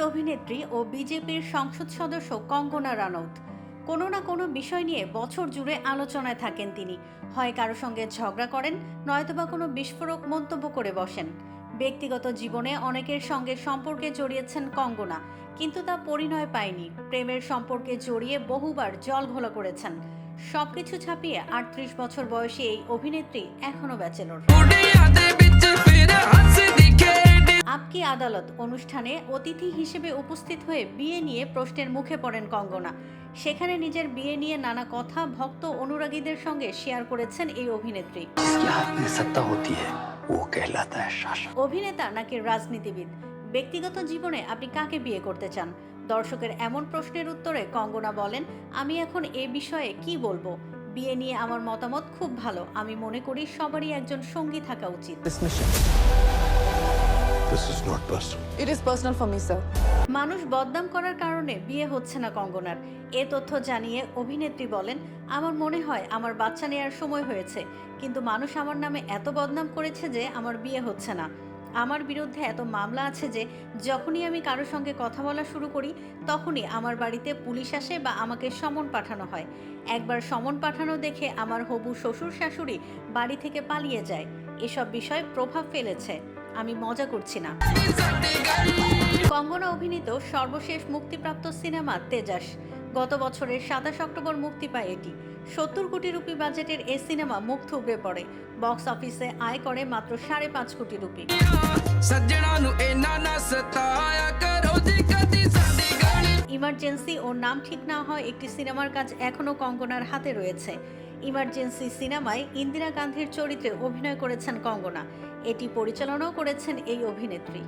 অভিনেত্রী ও বিজেপির সংসদ সদস্য কঙ্গনা রানৌত। কোনো না কোনো বিষয় নিয়ে বছর জুড়ে আলোচনায় থাকেন তিনি। হয় কারও সঙ্গে ঝগড়া করেন, নয়তোবা কোনো বিস্ফোরক মন্তব্য করে বসেন। ব্যক্তিগত জীবনে অনেকের সঙ্গে সম্পর্কে জড়িয়েছেন কঙ্গনা কিন্তু তা পরিণয় পায়নি। প্রেমের সম্পর্কে জড়িয়ে বহুবার জল ঘোলা করেছেন। সবকিছু ছাপিয়ে আটত্রিশ বছর বয়সী এই অভিনেত্রী এখনও ব্যাচেলর। আদালত অনুষ্ঠানে অতিথি হিসেবে উপস্থিত হয়ে বিয়ে নিয়ে প্রশ্নের মুখে পড়েন কঙ্গনা। সেখানে নিজের বিয়ে নিয়ে নানা কথা ভক্ত অনুরাগীদের সঙ্গে শেয়ার করেছেন এই অভিনেত্রী। অভিনেতা নাকি রাজনীতিবিদ? ব্যক্তিগত জীবনে আপনি কাকে বিয়ে করতে চান? দর্শকের এমন প্রশ্নের উত্তরে কঙ্গনা বলেন আমি এখন এ বিষয়ে কি বলব? বিয়ে নিয়ে আমার মতামত খুব ভালো। আমি মনে করি সবারই একজন সঙ্গী থাকা উচিত। This is not personal. It is personal for me, sir. মানুষ বদনাম করার কারণে বিয়ে হচ্ছে না কঙ্গনার। এ তথ্য জানিয়ে অভিনেত্রী বলেন আমার মনে হয় আমার বাচ্চা নেওয়ার সময় হয়েছে কিন্তু মানুষ আমার নামে এত বদনাম করেছে যে আমার বিয়ে হচ্ছে না। আমার বিরুদ্ধে এত মামলা আছে যে যখনই আমি কারোর সঙ্গে কথা বলা শুরু করি তখনই আমার বাড়িতে পুলিশ আসে বা আমাকে সমন পাঠানো হয়। একবার সমন পাঠানো দেখে আমার হবু শ্বশুর শাশুড়ি বাড়ি থেকে পালিয়ে যায়। এসব বিষয় প্রভাব ফেলেছে। আমি মজা করছি না। কঙ্গনা অভিনীত সর্বশেষ মুক্তিপ্রাপ্ত সিনেমা তেজাস। গত বছরের সাতাশ অক্টোবর মুক্তি পায় এটি। সত্তর কোটি রুপি বাজেটের এ সিনেমা মুখ থুবড়ে পড়ে। বক্স অফিসে আয় করে মাত্র সাড়ে পাঁচ কোটি রুপি। ইমার্জেন্সি ও নাম ঠিক না হয় একটি সিনেমার কাজ এখনও কঙ্গনার হাতে রয়েছে। ইমার্জেন্সি সিনেমায় ইন্দিরা গান্ধীর চরিত্রে অভিনয় করেছেন কঙ্গনা। এটি পরিচালনাও করেছেন এই অভিনেত্রী।